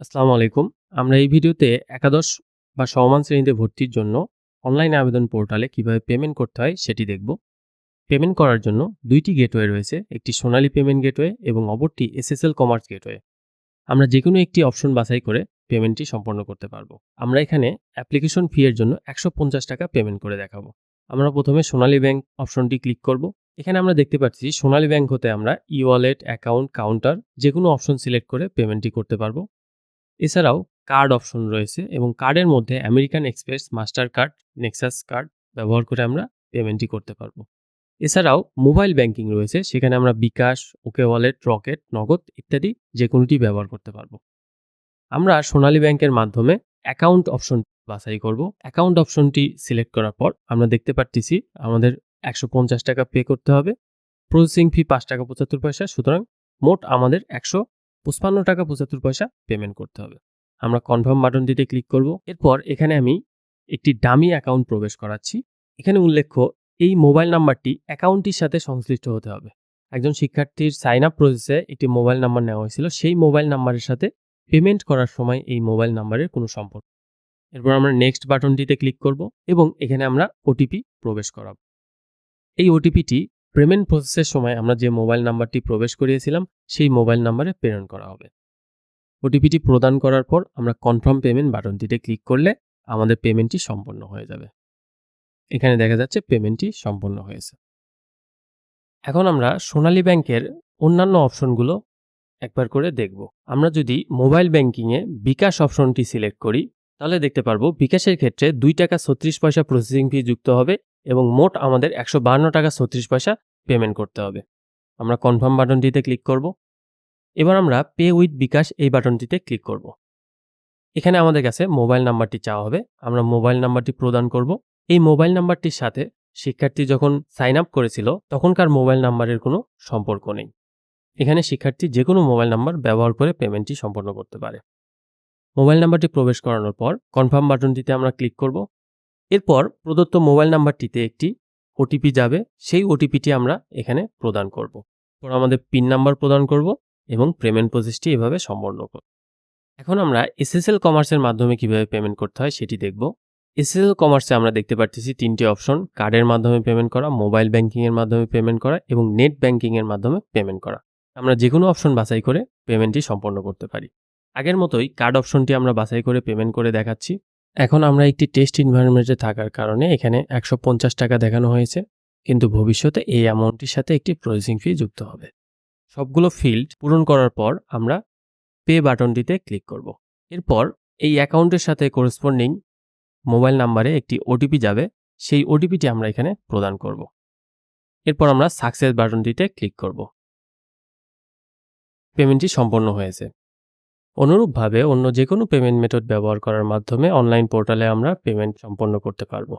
আসসালামু আলাইকুম। আমরা এই ভিডিওতে একাদশ বা সমমান শ্রেণীতে ভর্তির জন্য অনলাইন আবেদন পোর্টালে কীভাবে পেমেন্ট করতে হয় সেটি দেখব। পেমেন্ট করার জন্য দুইটি গেটওয়ে রয়েছে, একটি সোনালী পেমেন্ট গেটওয়ে এবং অপরটি এসএসএল কমার্স গেটওয়ে। আমরা যে কোনো একটি অপশন বাছাই করে পেমেন্টটি সম্পন্ন করতে পারব। আমরা এখানে অ্যাপ্লিকেশন ফি এর জন্য একশো পঞ্চাশ টাকা পেমেন্ট করে দেখাবো। আমরা প্রথমে সোনালী ব্যাংক অপশনটি ক্লিক করব। এখানে আমরা দেখতে পাচ্ছি সোনালী ব্যাংক হতে আমরা ই ওয়ালেট, অ্যাকাউন্ট, কাউন্টার যে কোনো অপশন সিলেক্ট করে পেমেন্টটি করতে পারব। এছাড়াও কার্ড অপশন রয়েছে এবং কার্ডের মধ্যে American Express Master card Nexus card ব্যবহার করে আমরা পেমেন্টটি করতে পারব। এছাড়াও মোবাইল ব্যাংকিং রয়েছে, সেখানে আমরা বিকাশ ওকে ওয়ালেট রকেট নগদ ইত্যাদি যে কোনোটি ব্যবহার করতে পারব। আমরা সোনালী ব্যাংকের মাধ্যমে অ্যাকাউন্ট অপশন বাছাই করব। অ্যাকাউন্ট অপশনটি সিলেক্ট করার পর আমরা দেখতে পারতেছি আমাদের একশো পঞ্চাশ টাকা পে করতে হবে। প্রসেসিং ফি পাঁচ টাকা পঁচাত্তর পয়সা, সুতরাং মোট আমাদের একশো পঁচপান্ন টাকা পঁচাত্তর পয়সা পেমেন্ট করতে হবে। আমরা কনফার্ম বাটন দিতে ক্লিক করব। এরপর এখানে আমি একটি ডামি অ্যাকাউন্ট প্রবেশ করাচ্ছি। এখানে উল্লেখ্য, এই মোবাইল নাম্বারটি অ্যাকাউন্টটির সাথে সংশ্লিষ্ট হতে হবে। একজন শিক্ষার্থীর সাইন আপ প্রসেসে একটি মোবাইল নাম্বার নেওয়া হয়েছিল। সেই মোবাইল নাম্বারের সাথে পেমেন্ট করার সময় এই মোবাইল নাম্বারের কোনো সম্পর্ক। এরপর আমরা নেক্সট বাটনটিতে ক্লিক করব এবং এখানে আমরা ওটিপি প্রবেশ করাব। এই ওটিপিটি পেমেন্ট প্রসেসের সময় আমরা যে মোবাইল নাম্বারটি প্রবেশ করিয়েছিলাম, সেই মোবাইল নাম্বারে প্রেরণ করা হবে। ওটিপিটি প্রদান করার পর আমরা কনফার্ম পেমেন্ট বাটনটিতে ক্লিক করলে আমাদের পেমেন্টটি সম্পন্ন হয়ে যাবে। এখানে দেখা যাচ্ছে পেমেন্টটি সম্পন্ন হয়েছে। এখন আমরা সোনালী ব্যাংকের অন্যান্য অপশনগুলো একবার করে দেখব। আমরা যদি মোবাইল ব্যাংকিংয়ে বিকাশ অপশনটি সিলেক্ট করি তাহলে দেখতে পারব, বিকাশের ক্ষেত্রে দুই টাকা ছত্রিশ পয়সা প্রসেসিং ফি যুক্ত হবে এবং মোট আমাদের একশো টাকা ছত্রিশ পয়সা পেমেন্ট করতে হবে। আমরা কনফার্ম বাটনটিতে ক্লিক করব। এবার আমরা পে উইথ বিকাশ এই বাটনটিতে ক্লিক করব। এখানে আমাদের কাছে মোবাইল নাম্বারটি চাওয়া হবে। আমরা মোবাইল নাম্বারটি প্রদান করব। এই মোবাইল নাম্বারটির সাথে শিক্ষার্থী যখন সাইন আপ করেছিল, তখনকার মোবাইল নাম্বারের কোনো সম্পর্ক নেই। এখানে শিক্ষার্থী যে কোনো মোবাইল নাম্বার ব্যবহার করে পেমেন্টটি সম্পন্ন করতে পারে। মোবাইল নাম্বারটি প্রবেশ করানোর পর কনফার্ম বাটনটিতে আমরা ক্লিক করব। এরপর প্রদত্ত মোবাইল নাম্বারটিতে একটি ওটিপি যাবে। সেই ওটিপিটি আমরা এখানে প্রদান করব। পর আমাদের পিন নাম্বার প্রদান করব এবং পেমেন্ট প্রসেসটি এভাবে সম্পন্ন করব। এখন আমরা এসএসএল কমার্সের মাধ্যমে কীভাবে পেমেন্ট করতে হয় সেটি দেখব। এসএসএল কমার্সে আমরা দেখতে পাচ্ছি তিনটি অপশন, কার্ডের মাধ্যমে পেমেন্ট করা, মোবাইল ব্যাংকিংয়ের মাধ্যমে পেমেন্ট করা এবং নেট ব্যাংকিংয়ের মাধ্যমে পেমেন্ট করা। আমরা যে কোনো অপশন বাছাই করে পেমেন্টটি সম্পন্ন করতে পারি। আগের মতোই কার্ড অপশনটি আমরা বাছাই করে পেমেন্ট করে দেখাচ্ছি। এখন আমরা একটি টেস্ট ইনভায়রনমেন্টে থাকার কারণে এখানে একশো পঞ্চাশ টাকা দেখানো হয়েছে, কিন্তু ভবিষ্যতে এই অ্যামাউন্টটির সাথে একটি প্রসেসিং ফি যুক্ত হবে। সবগুলো ফিল্ড পূরণ করার পর আমরা পে বাটনটিতে ক্লিক করব। এরপর এই অ্যাকাউন্টের সাথে করেসপন্ডিং মোবাইল নাম্বারে একটি ওটিপি যাবে, সেই ওটিপিটি আমরা এখানে প্রদান করব। এরপর আমরা সাকসেস বাটনটিতে ক্লিক করব। পেমেন্টটি সম্পন্ন হয়েছে। অনুরূপভাবে অন্য যে কোনো পেমেন্ট মেথড ব্যবহার করার মাধ্যমে অনলাইন পোর্টালে আমরা পেমেন্ট সম্পন্ন করতে পারব।